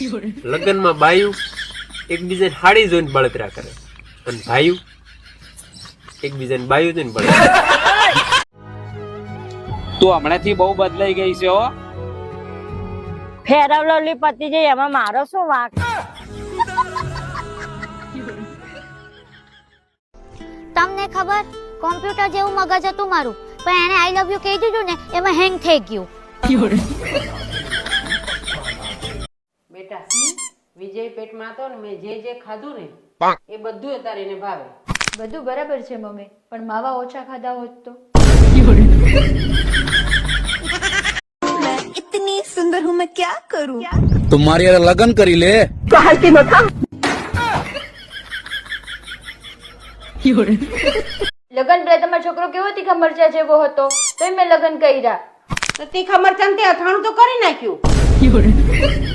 લગ્નમાં બાયું એકબીજાને હાડી જોઈને બળતરા કરે. અને ભાઈયું એકબીજાને બાયું જોઈને બળતરા તું હમણાંથી બહુ બદલાઈ ગઈ છે હો. ફેરવ લવલી પતિ જઈ એમાં મારો શું વાંક? તમને ખબર કોમ્પ્યુટર જેવું મગજ હતું મારું. પણ એને આઈ લવ યુ કહી દીધું ને એમાં હેંગ થઈ ગયું. બેટા વિજય પેટમાં હતો ને મેં જે જે ખાધું ને એ બધું અત્યારે એને ભાવે. બધું બરાબર છે મમ્મી પણ માવા ઓછા ખાધા હોત તો? ઇતની સુંદર હું મેં ક્યા કરું તું મારી લગન કરી લે. કહલતી મથા લગન પહેલા તમારો છોકરો કેવો તીખા મરચા જેવો હતો? તો મેં લગન કર્યા. તો તીખા ને તે અથાણું તો કરી નાખ્યું.